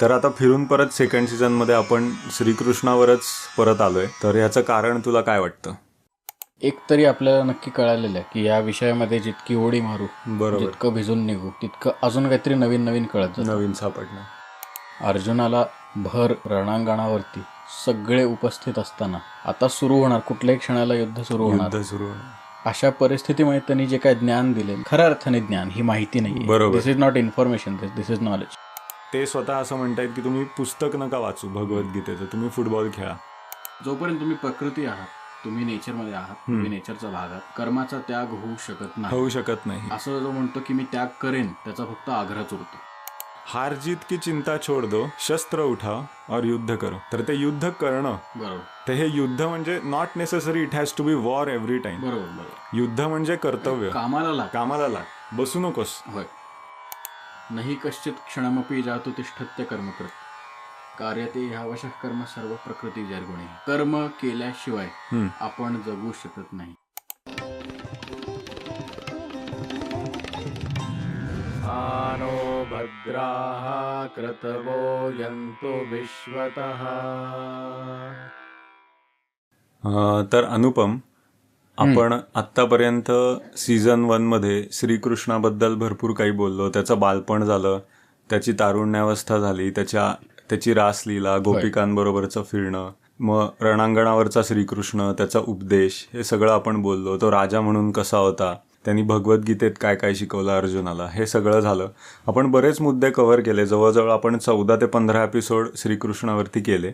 तर आता फिरून परत सेकंड सीझनमध्ये आपण श्रीकृष्णावरच परत आलोय. तर याचं कारण तुला काय वाटतं? एक तरी आपल्याला नक्की कळालेलं आहे की या विषयामध्ये जितकी उडी मारू बरोबर. जितकं भिजून निघू तितकं अजून काहीतरी नवीन नवीन कळत नवीन सापडणं अर्जुनाला भर रणांगणावरती सगळे उपस्थित असताना आता सुरू होणार कुठल्याही क्षणाला युद्ध सुरू होणार. युद्ध सुरू होणं. अशा परिस्थितीमध्ये त्यांनी जे काय ज्ञान दिले खऱ्या अर्थाने ज्ञान ही माहिती नाही बरोबर. This is not information this is knowledge ते स्वतः असं म्हणतायत की तुम्ही पुस्तक नका वाचू भगवद्गीतेचं. तुम्ही फुटबॉल खेळा. जोपर्यंत तुम्ही प्रकृती आहात तुम्ही नेचरमध्ये आहात तुम्ही नेचरचा भाग आहात कर्माचा त्याग होऊ शकत नाही. होऊ शकत नाही. असं जो म्हणतो की मी त्याग करेन त्याचा फक्त आग्रहच उरतो हार जीत की चिंता छोड दो शस्त्र उठाव और युद्ध करो. तर ते युद्ध करणं. बरोबर. तर हे युद्ध म्हणजे not necessary it has to be war every time बरोबर बरोबर. युद्ध म्हणजे कर्तव्य. कामाला लाग. कामाला लाग. बसू नकोस. होय. नाही कश्चित क्षणमपी जातो तिष्ठत्य कर्म करत कार्यते ह्यावशः कर्म सर्व प्रकृती जर्गुणे। कर्म केल्याशिवाय. आपण जगू शकत नाही। आनो भद्राः क्रतवो यन्तु विश्वतः। अं, तर अनुपम आपण आतापर्यंत सीझन वनमध्ये श्रीकृष्णाबद्दल भरपूर काही बोललो. त्याचं बालपण झालं त्याची तारुण्यावस्था झाली त्याच्या त्याची रासलीला गोपिकांबरोबरचं फिरणं मग रणांगणावरचा श्रीकृष्ण त्याचा उपदेश हे सगळं आपण बोललो. तो राजा म्हणून कसा होता त्यांनी भगवद्गीतेत काय काय शिकवलं अर्जुनाला हे सगळं झालं. आपण बरेच मुद्दे कव्हर केले. जवळजवळ आपण चौदा ते पंधरा एपिसोड श्रीकृष्णावरती केले.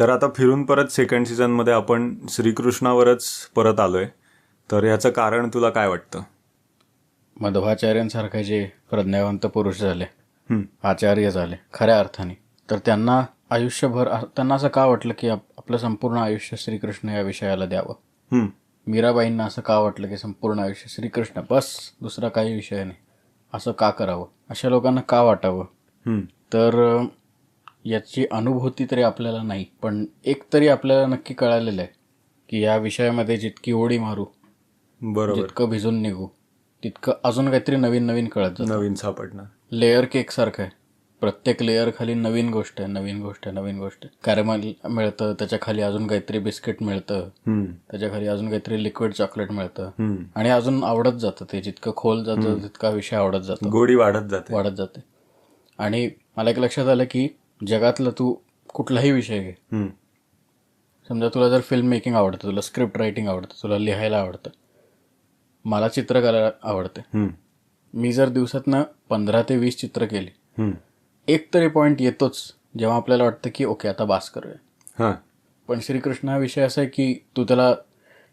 तर आता फिरून परत सेकंड सीझनमध्ये आपण श्रीकृष्णावरच परत आलोय. तर याचं कारण तुला काय वाटतं? मध्वाचार्यांसारखे जे प्रज्ञावंत पुरुष झाले आचार्य झाले खऱ्या अर्थाने तर त्यांना आयुष्यभर त्यांना असं का वाटलं की आप- आपलं संपूर्ण आयुष्य श्रीकृष्ण या विषयाला द्यावं? मीराबाईंना असं का वाटलं की संपूर्ण आयुष्य श्रीकृष्ण? बस दुसरा काही विषय नाही. असं का करावं? अशा लोकांना का वाटावं? तर याची अनुभूती तरी आपल्याला नाही. पण एक तरी आपल्याला नक्की कळालेलं आहे की या विषयामध्ये जितकी उडी मारू बरोबर. जितकं भिजून निघू तितकं अजून काहीतरी नवीन नवीन कळत जातं. नवीन सापडणं लेअर केक सारखं आहे. प्रत्येक लेअर खाली नवीन गोष्ट आहे नवीन गोष्ट आहे नवीन गोष्ट आहे. कॅरेमल मिळतं त्याच्याखाली अजून काहीतरी बिस्किट मिळतं. त्याच्याखाली अजून काहीतरी लिक्विड चॉकलेट मिळतं. आणि अजून आवडत जातं ते जितकं खोल जातं तितका विषय आवडत जातो. गोडी वाढत जाते. वाढत जाते. आणि मला एक लक्षात आलं की जगातला तू कुठलाही विषय घे. समजा तुला जर फिल्म मेकिंग आवडतं तुला स्क्रिप्ट रायटिंग आवडतं तुला लिहायला आवडतं मला चित्रकला आवडते. मी जर दिवसातनं पंधरा ते वीस चित्र केली. एक तरी पॉईंट येतोच जेव्हा आपल्याला वाटतं की ओके आता बास करूया. हा. पण श्रीकृष्ण हा विषय असा आहे की तू त्याला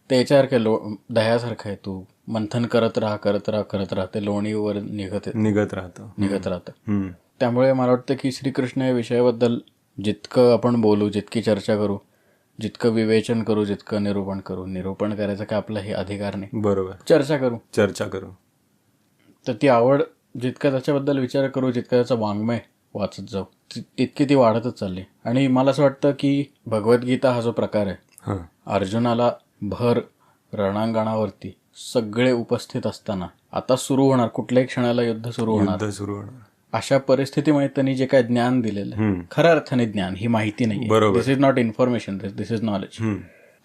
ते याच्यासारखं लो दह्यासारखं आहे तू. मंथन करत राहा करत राहा करत राहा. ते लोणीवर निघत निघत राहतं. निघत राहतं. त्यामुळे मला वाटतं की श्रीकृष्ण या विषयाबद्दल जितकं आपण बोलू जितकी चर्चा करू जितकं विवेचन करू जितकं निरूपण करू निरूपण करायचं काय आपला हे अधिकार नाही. बरोबर. चर्चा करू. चर्चा करू. तर ती आवड जितकं त्याच्याबद्दल विचार करू जितकं त्याचं वाङ्मय वाचत जाऊ तितकी ती वाढतच चालली. आणि मला असं वाटतं की भगवद्गीता हा जो प्रकार आहे अर्जुनाला भर रणांगणावरती सगळे उपस्थित असताना आता सुरू होणार कुठल्याही क्षणाला युद्ध सुरू होणार. युद्ध सुरू होणार. अशा परिस्थितीमध्ये त्यांनी जे काय ज्ञान दिलेलं आहे खऱ्या अर्थाने ज्ञान ही माहिती नाही. This is not information this is knowledge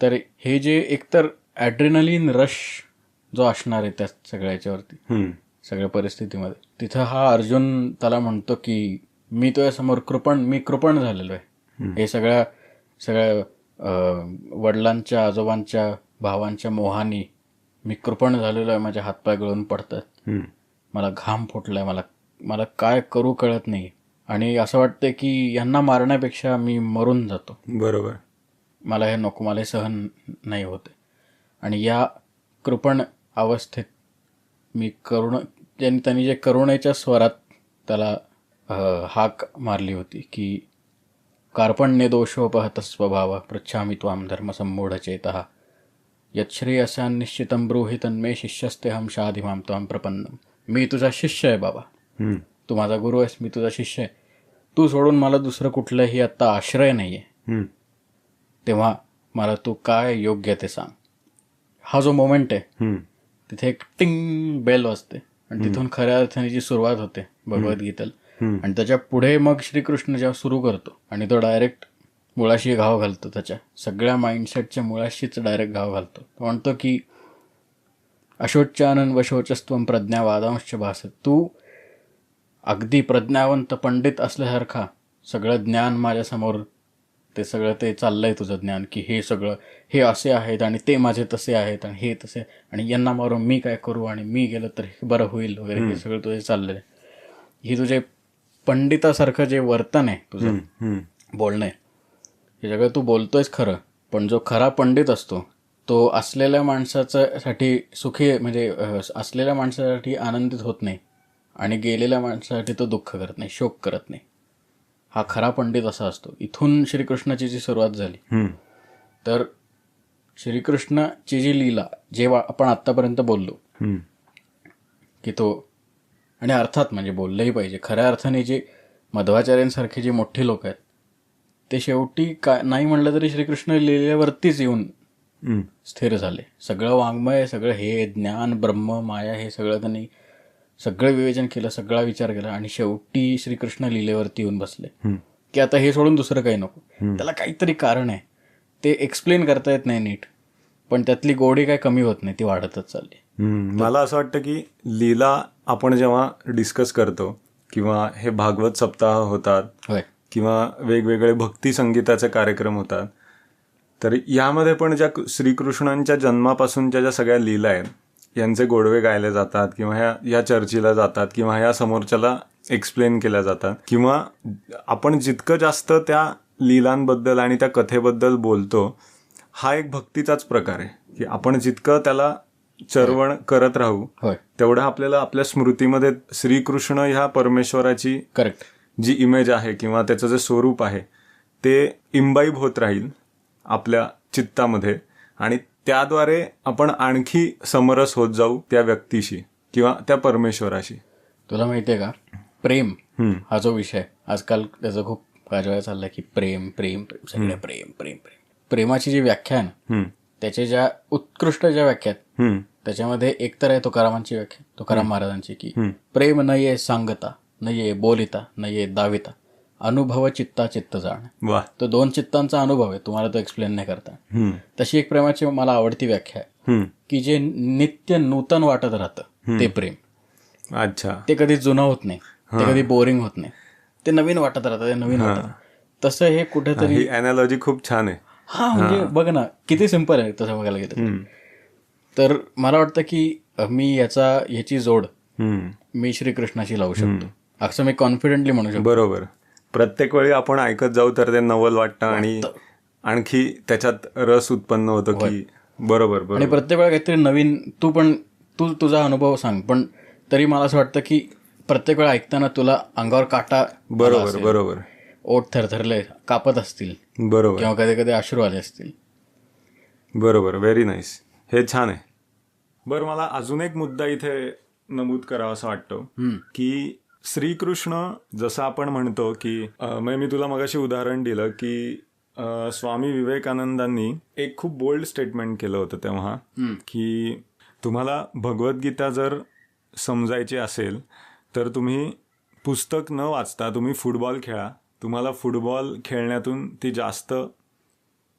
तर हे जे एकतर ॲड्रिनलिन रश जो असणार आहे त्या सगळ्या याच्यावरती हम्म, सगळ्या परिस्थितीमध्ये तिथं हा अर्जुन त्याला म्हणतो की मी तुझ्यासमोर कृपण मी कृपण झालेलो आहे. हे सगळ्या सगळ्या वडिलांच्या आजोबांच्या भावांच्या मोहानी मी कृपण झालेलो आहे माझे हातपाय गळून पडतात. मला घाम फुटलाय मला मला काय करू कळत नाही. आणि असं वाटतंय की यांना मारण्यापेक्षा मी मरून जातो. बरोबर. मला हे नको मला हे सहन नाही होते. आणि या कृपण अवस्थेत मी करुण त्यांनी त्यांनी जे करुणेच्या स्वरात त्याला हाक मारली होती की कार्पण्य दोषोपहत स्वभाव पृच्छामी त्वाम धर्मसम्मूढ चेत यच्छ्रेयस्यान् निश्चितं ब्रूहि तन्मे शिष्यस्ते हम शाधिमाम त्वाम प्रपन्नम मी तुझा शिष्य आहे बाबा। तू माझा गुरु आहेस मी तुझा शिष्य आहे. तू सोडून मला दुसरं कुठलंही आत्ता आश्रय नाही आहे तेव्हा मला तू काय योग्य ते सांग. हा जो मोमेंट आहे तिथे एक टिंग बेल वाजते. आणि तिथून खऱ्या अर्थाने जी सुरुवात होते भगवद्गीतेला आणि त्याच्या पुढे मग श्रीकृष्ण जेव्हा सुरू करतो आणि तो डायरेक्ट मुळाशी घाव घालतो त्याच्या. सगळ्या माइंडसेटच्या मुळाशीच डायरेक्ट घाव घालतो. तो म्हणतो की अशोचानन वशोचस्त्वम प्रज्ञा वादांश भास तू अगदी प्रज्ञावंत पंडित असल्यासारखा सगळं ज्ञान माझ्यासमोर ते सगळं ते चाललंय तुझं ज्ञान की हे सगळं हे असे आहेत आणि ते माझे तसे आहेत आणि हे तसे आणि यांना मारून मी काय करू आणि मी गेलं तर हे बरं होईल वगैरे हे सगळं तुझे चाललेलं आहे ही तुझे पंडितासारखं जे वर्तन आहे तुझं. बोलणं आहे हे सगळं तू बोलतोयस खरं पण जो खरा पंडित असतो तो असलेल्या माणसाचं साठी सुखी म्हणजे असलेल्या माणसासाठी आनंदित होत नाही. आणि गेलेल्या माणसासाठी तो दुःख करत नाही शोक करत नाही हा खरा पंडित असा असतो इथून श्रीकृष्णाची जी सुरुवात झाली. तर श्रीकृष्णाची जी लीला जेव्हा आपण आत्तापर्यंत बोललो हम्म. की तो आणि अर्थात म्हणजे बोललंही पाहिजे खऱ्या अर्थाने जे मध्वाचार्यांसारखे जे मोठे लोक आहेत ते शेवटी काय नाही म्हणलं तरी श्रीकृष्ण लिहिल्यावरतीच येऊन. स्थिर झाले सगळं वाङ्मय सगळं हे ज्ञान ब्रह्म माया हे सगळं त्यांनी सगळं विवेचन केलं सगळा विचार केला आणि शेवटी श्रीकृष्ण लिलेवरती येऊन बसले. की आता हे सोडून दुसरं काही नको. त्याला काहीतरी कारण आहे. ते एक्सप्लेन करता येत नाही नीट. पण त्यातली गोडी काय कमी होत नाही ती वाढतच चालली. मला असं वाटतं की लीला आपण जेव्हा डिस्कस करतो किंवा हे भागवत सप्ताह होतात किंवा वेगवेगळे भक्ती संगीताचे कार्यक्रम होतात तर यामध्ये पण ज्या श्रीकृष्णांच्या जन्मापासूनच्या ज्या सगळ्या लीला आहेत यांचे गोडवे गायले जातात किंवा ह्या या चर्चेला जातात किंवा ह्या समोरच्याला एक्सप्लेन केल्या जातात. किंवा आपण जितकं जास्त त्या लीलांबद्दल आणि त्या कथेबद्दल बोलतो हा एक भक्तीचाच प्रकार आहे. की आपण जितकं त्याला चरवण करत राहू होय. तेवढं आपल्याला आपल्या स्मृतीमध्ये श्रीकृष्ण ह्या परमेश्वराची करेक्ट जी इमेज आहे किंवा त्याचं जे स्वरूप आहे ते इम्बाईब होत राहील आपल्या चित्तामध्ये आणि त्याद्वारे आपण आणखी समरस होत जाऊ त्या व्यक्तीशी किंवा त्या परमेश्वराशी. तुला माहितीये का? प्रेम. हा जो विषय आजकाल त्याचं खूप गाजवाया चाललाय की प्रेम प्रेम प्रेम सगळे प्रेम प्रेम प्रेम. प्रेमाची जी व्याख्या आहे ना ज्या उत्कृष्ट ज्या व्याख्या आहेत. त्याच्यामध्ये एक तर आहे तुकारामांची व्याख्या तुकाराम महाराजांची की. प्रेम न ये सांगता न ये बोलिता न ये दाविता. अनुभव चित्ता चित्त जाण. वा. तो दोन चित्तांचा अनुभव आहे तुम्हाला तो एक्सप्लेन नाही करता. तशी एक प्रेमाची मला आवडती व्याख्या आहे. की जे नित्य नूतन वाटत राहतं ते प्रेम. अच्छा. ते कधी जुनं होत नाही ते कधी बोरिंग होत नाही. ते नवीन वाटत राहतं ते नवीन वाटत. तसं हे कुठेतरी अनालॉजी खूप छान आहे. हा म्हणजे बघ ना किती सिंपल आहे तसं बघायला गेलं तर. मला वाटतं की मी याचा याची जोड. मी श्रीकृष्णाशी लावू शकतो. असं मी कॉन्फिडेंटली म्हणू शकतो. बरोबर. प्रत्येक वेळी आपण ऐकत जाऊ तर ते नवल वाटतं आणि आणखी त्याच्यात रस उत्पन्न होतो की बरोबर बरोबर. आणि प्रत्येक वेळा काहीतरी नवीन तू पण तू तुझा अनुभव सांग पण तरी मला असं वाटतं की प्रत्येक वेळा ऐकताना तुला अंगावर काटा बरोबर. बरोबर. ओठ थरथरले कापत असतील. बरोबर. किंवा कधी कधी अश्रू आले असतील. बरोबर व्हेरी नाईस हे छान आहे. बरं मला अजून एक मुद्दा इथे नमूद करावा असं वाटतो की श्रीकृष्ण जसं आपण म्हणतो की म्हणजे मी तुला मगाशी उदाहरण दिलं की स्वामी विवेकानंदांनी एक खूप बोल्ड स्टेटमेंट केलं होतं तेव्हा की तुम्हाला भगवद्गीता जर समजायची असेल तर तुम्ही पुस्तक न वाचता तुम्ही फुटबॉल खेळा. तुम्हाला फुटबॉल खेळण्यातून ती जास्त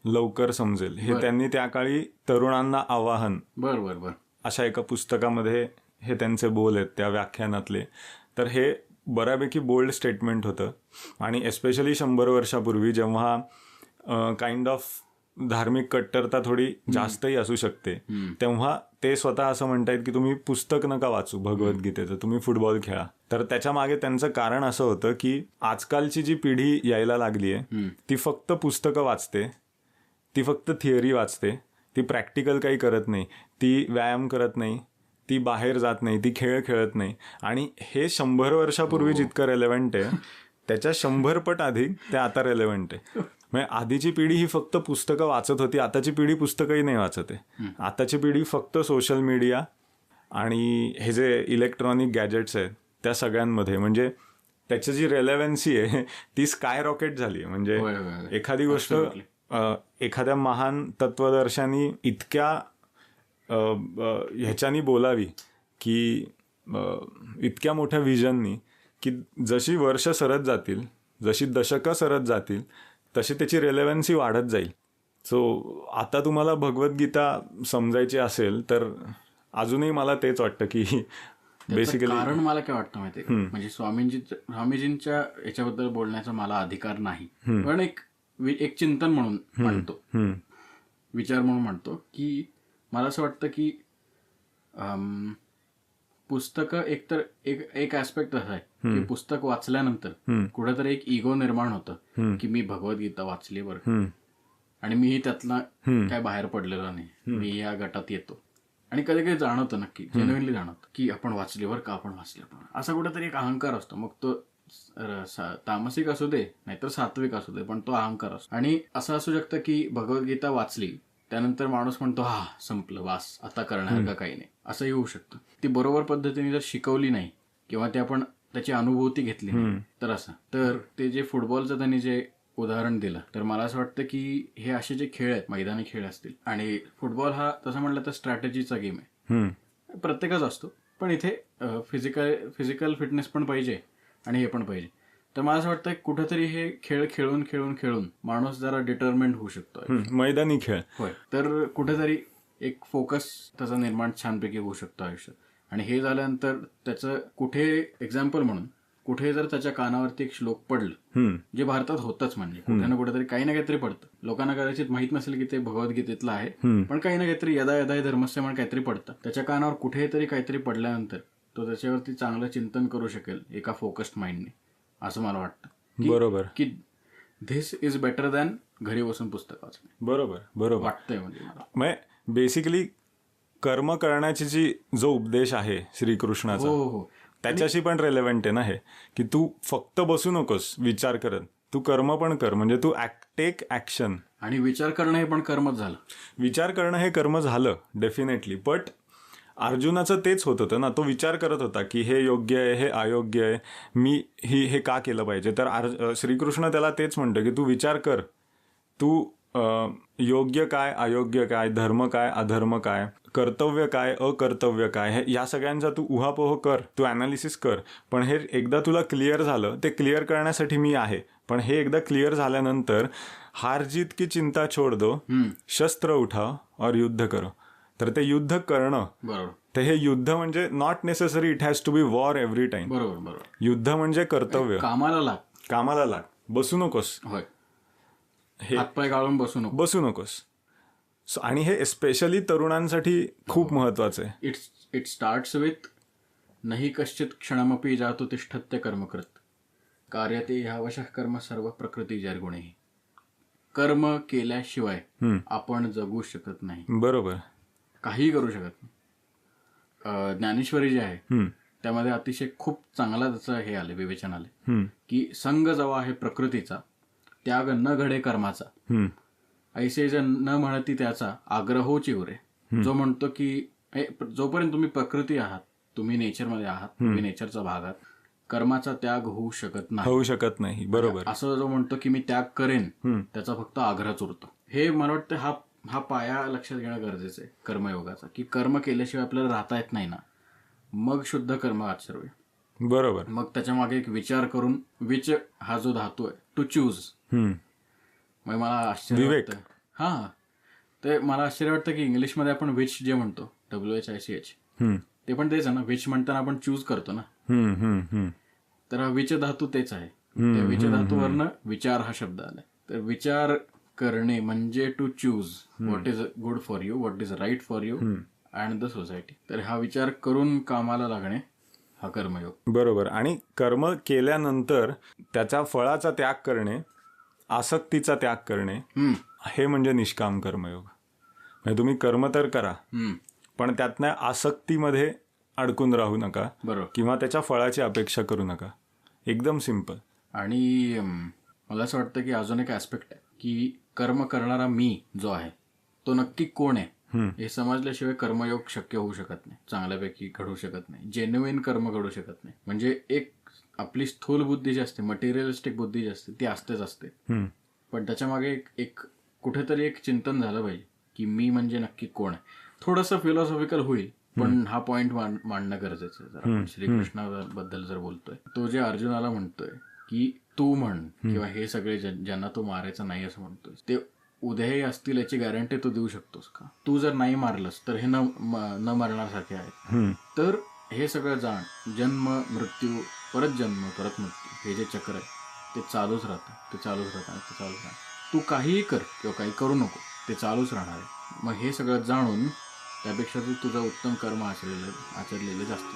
लवकर समजेल. हे त्यांनी त्या काळी तरुणांना आवाहन बर बर बर. अशा एका पुस्तकामध्ये हे त्यांचे बोल आहेत त्या व्याख्यानातले. तर हे बऱ्यापैकी बोल्ड स्टेटमेंट होतं. आणि एस्पेशली शंभर वर्षापूर्वी जेव्हा काइंड ऑफ धार्मिक कट्टरता थोडी जास्तही असू शकते तेव्हा ते स्वतः असं म्हणतायत की तुम्ही पुस्तक नका वाचू भगवद्गीतेचं तुम्ही फुटबॉल खेळा. तर त्याच्यामागे त्यांचं कारण असं होतं की आजकालची जी पिढी यायला लागली आहे ती फक्त पुस्तकं वाचते ती फक्त थिअरी वाचते ती प्रॅक्टिकल काही करत नाही ती व्यायाम करत नाही ती बाहेर जात नाही ती खेळ खेळत नाही. आणि हे शंभर वर्षापूर्वी जितकं रेलेव्हंट आहे त्याच्या शंभर पट अधिक ते आता रेलेव्हंट आहे. म्हणजे आधीची पिढी ही फक्त पुस्तकं वाचत होती आताची पिढी पुस्तकही नाही वाचत आहे. आताची पिढी फक्त सोशल मीडिया आणि हे जे इलेक्ट्रॉनिक गॅजेट्स आहेत त्या सगळ्यांमध्ये. म्हणजे त्याची जी रेलेव्हन्सी आहे ती स्काय रॉकेट झाली आहे. म्हणजे. एखादी गोष्ट एखाद्या महान तत्वदर्शानी इतक्या ह्याच्यानी बोलावी की इतक्या मोठ्या व्हिजननी की जशी वर्ष सरत जातील जशी दशकं सरत जातील तशी त्याची रेलेव्हन्सी वाढत जाईल. सो आता तुम्हाला भगवद्गीता समजायची असेल तर अजूनही मला तेच वाटतं की बेसिकली कारण मला काय वाटतं माहितीये का? म्हणजे स्वामींची स्वामीजींच्या याच्याबद्दल बोलण्याचा मला अधिकार नाही. पण एक एक चिंतन म्हणून मांडतो विचार म्हणून म्हणतो की मला असं वाटतं की पुस्तकं एकतर एक एक ऍस्पेक्ट असा आहे की पुस्तक वाचल्यानंतर कुठेतरी एक इगो निर्माण होतं की मी भगवद्गीता वाचली बरं. आणि मीही त्यातला काय बाहेर पडलेलो नाही. मी या गटात येतो. आणि कधी कधी जाणवतं नक्की जेन्युनली जाणवतं की आपण वाचली बरं का आपण वाचली आपण असा कुठेतरी एक अहंकार असतो. मग तो तामसिक असू दे नाहीतर सात्विक असू दे पण तो अहंकार असतो. आणि असं असू शकतं की भगवद्गीता वाचली त्यानंतर माणूस म्हणतो हा संपलं वास आता करणार का काही नाही. असंही होऊ शकतं. ती बरोबर पद्धतीने जर शिकवली नाही किंवा ते आपण त्याची अनुभूती घेतली तर असं. तर ते जे फुटबॉलचं त्यांनी जे उदाहरण दिलं तर मला असं वाटतं की हे असे जे खेळ आहेत मैदानी खेळ असतील आणि फुटबॉल हा तसं म्हटलं तर स्ट्रॅटेजीचा गेम आहे. प्रत्येकच असतो पण इथे फिजिकल फिजिकल फिटनेस पण पाहिजे आणि हे पण पाहिजे. तर मला असं वाटतं कुठेतरी हे खेळ खेळून खेळून खेळून माणूस जरा डिटर्मेंट होऊ शकतो मैदानी खेळ. होय. तर कुठेतरी एक फोकस त्याचा निर्माण छानपैकी होऊ शकतो आयुष्यात. आणि हे झाल्यानंतर त्याचं कुठे एक्झाम्पल म्हणून कुठे जर त्याच्या कानावरती एक श्लोक पडलं. जे भारतात होतच म्हणजे कुठे ना कुठेतरी काही ना काहीतरी पडतं. लोकांना कदाचित माहीत नसेल की ते भगवद्गीतेतलं आहे पण काही ना काहीतरी यदा यदा धर्मस्य म्हणून काहीतरी पडतं. त्याच्या कानावर कुठेतरी काहीतरी पडल्यानंतर तो त्याच्यावरती चांगलं चिंतन करू शकेल एका फोकस्ड माइंडने असं मला वाटतं. बरोबर. की धिस इज बेटर दॅन घरी बसून पुस्तक वाचणे. बरोबर बरोबर. वाटतंय म्हणजे बेसिकली कर्म करण्याची जी जो उपदेश आहे श्रीकृष्णाचा हो हो त्याच्याशी पण रेलेव्हंट आहे ना हे? की तू फक्त बसू नकोस विचार करत तू कर्म पण कर म्हणजे तू टेक ऍक्शन आणि विचार करणं हे पण कर्मच झालं. विचार करणं हे कर्म झालं डेफिनेटली बट अर्जुनाचं तेच होत होतं ना. तो विचार करत होता की हे योग्य आहे हे अयोग्य आहे. मी ही हे का केलं पाहिजे? तर अर्ज- श्रीकृष्ण त्याला तेच म्हणतं की तू विचार कर. तू योग्य काय अयोग्य काय धर्म काय अधर्म काय कर्तव्य काय अकर्तव्य काय हे या सगळ्यांचा तू उहापोह कर तू अनालिसिस कर. पण हे एकदा तुला क्लिअर झालं ते क्लिअर करण्यासाठी मी आहे. पण हे एकदा क्लिअर झाल्यानंतर हार जीत की चिंता छोड दो शस्त्र उठाव और युद्ध करो. तर ते युद्ध करणं. बरोबर. तर हे युद्ध म्हणजे not necessary it has to be war every time बरोबर बरोबर. युद्ध म्हणजे कर्तव्य. कामाला लाग. कामाला लाग. बसू नकोस. हे हातपाय गाळून बसू नको. बसू नकोस. आणि हे स्पेशली तरुणांसाठी खूप महत्वाचं आहे. इट्स इट स्टार्ट्स विथ नाही कश्चित क्षणमपी जातो तिष्ठत्य कर्मकृत. कार्यते ह्यावशः कर्म सर्व प्रकृती जरगुणे. कर्म केल्याशिवाय आपण जगू शकत नाही. बरोबर. काहीही करू शकत नाही. ज्ञानेश्वरी जी आहे त्यामध्ये अतिशय खूप चांगला त्याचं हे आले विवेचन आले की संग जवा आहे प्रकृतीचा त्याग न घडे कर्माचा. ऐसे जे न म्हणती त्याचा आग्रहो चिवरे. जो म्हणतो की जोपर्यंत तुम्ही प्रकृती आहात तुम्ही नेचरमध्ये आहात तुम्ही नेचरचा भाग आहात कर्माचा त्याग होऊ शकत नाही. होऊ शकत नाही. बरोबर. असं जो म्हणतो की मी त्याग करेन त्याचा फक्त आग्रहच उरतो हे मला वाटतं हा हा पाया लक्षात घेणं गरजेचं आहे कर्मयोगाचा. की कर्म केल्याशिवाय आपल्याला राहता येत नाही ना. मग शुद्ध कर्म आचरावे. बरोबर. मग त्याच्यामागे एक विचार करून विच हा जो धातू आहे टू चूज मग मला आश्चर्य. वाटतं. हा. ते मला आश्चर्य वाटतं की इंग्लिशमध्ये आपण विच जे म्हणतो W H I C H ते पण तेच आहे ना. विच म्हणताना आपण चूज करतो ना. तर हा विच धातू तेच आहे. त्या विच धातूवरनं विचार हा शब्द आलाय. तर विचार करणे म्हणजे to choose what is good for you what is right for you and the society तर हा विचार करून कामाला लागणे हा कर्मयोग. बरोबर. आणि कर्म केल्यानंतर त्याच्या फळाचा त्याग करणे आसक्तीचा त्याग करणे हे म्हणजे निष्काम कर्मयोग. म्हणजे तुम्ही कर्म तर करा पण त्यातनं आसक्तीमध्ये अडकून राहू नका बरोबर. किंवा त्याच्या फळाची अपेक्षा करू नका. एकदम सिंपल आणि मला असं वाटतं की अजून एक ऍस्पेक्ट आहे की कर्म करणारा मी जो आहे तो नक्की कोण आहे? हे समजल्याशिवाय कर्मयोग शक्य होऊ शकत नाही. चांगल्यापैकी घडू शकत नाही. जेन्युइन कर्म घडू शकत नाही. म्हणजे एक आपली स्थूल बुद्धी जी असते मटेरियलिस्टिक बुद्धी जी असते ती असतेच असते. पण त्याच्यामागे एक एक कुठेतरी एक चिंतन झालं पाहिजे की मी म्हणजे नक्की कोण आहे? थोडंसं फिलॉसॉफिकल होईल पण हा पॉइंट मांडणं गरजेचं आहे. जर आपण श्रीकृष्णाबद्दल जर बोलतोय तो जे अर्जुनाला म्हणतोय की तू म्हण किंवा हे सगळे ज्या- ज्यांना तू मारायचा नाही असं म्हणतोय ते उद्याही असतील याची गॅरंटी तू देऊ शकतोस का? तू जर नाही मारलंस तर हे न न मरण्यासारखे आहेत. हम्म. तर हे सगळं जाण जन्म मृत्यू परत जन्म परत मृत्यू हे जे चक्र आहे ते चालूच राहतं ते चालूच राहतं ते चालूच राहतं तू काहीही कर किंवा काही करू नको ते चालूच राहणार आहे. मग हे सगळं जाणून त्यापेक्षा तू तुझं उत्तम कर्म आचरलेलं आचरलेलं जास्त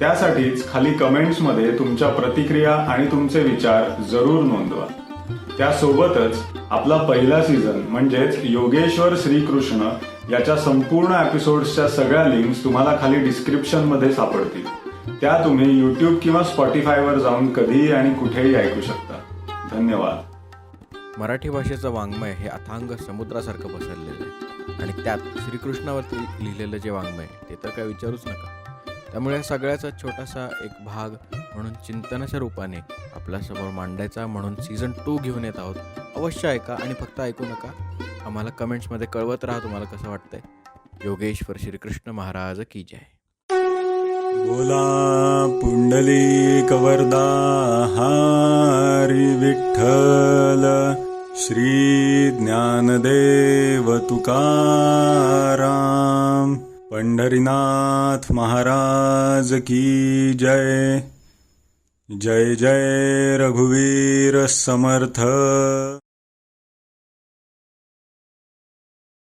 त्यासाठीच खाली कमेंट्समध्ये तुमच्या प्रतिक्रिया आणि तुमचे विचार जरूर नोंदवा. त्यासोबतच आपला पहिला सीझन म्हणजेच योगेश्वर श्रीकृष्ण याच्या संपूर्ण एपिसोड्सच्या सगळ्या लिंक्स तुम्हाला खाली डिस्क्रिप्शनमध्ये सापडतील. त्या तुम्ही यूट्यूब किंवा स्पॉटीफायवर जाऊन कधीही आणि कुठेही ऐकू शकता. धन्यवाद. मराठी भाषेचं वाङ्मय हे अथांग समुद्रासारखं पसरलेलं आहे. आणि त्यात श्रीकृष्णावरती लिहिलेलं जे वाङ्मय ते तर काय विचारूच नका. त्यामुळे सगळ्याचा छोटासा एक भाग म्हणून चिंतनाच्या रूपाने आपल्यासमोर मांडायचा म्हणून सीझन टू घेऊन येत आहोत. अवश्य ऐका आणि फक्त ऐकू नका. आम्हाला कमेंट्समध्ये कळवत राहा तुम्हाला कसं वाटतंय. योगेश्वर श्रीकृष्ण महाराज की जय. बोला पुंडली कवरदा हरी विठ्ठल श्री ज्ञानदेव तुकाराम. पंढरीनाथ महाराज की जय। जय जय रघुवीर समर्थ।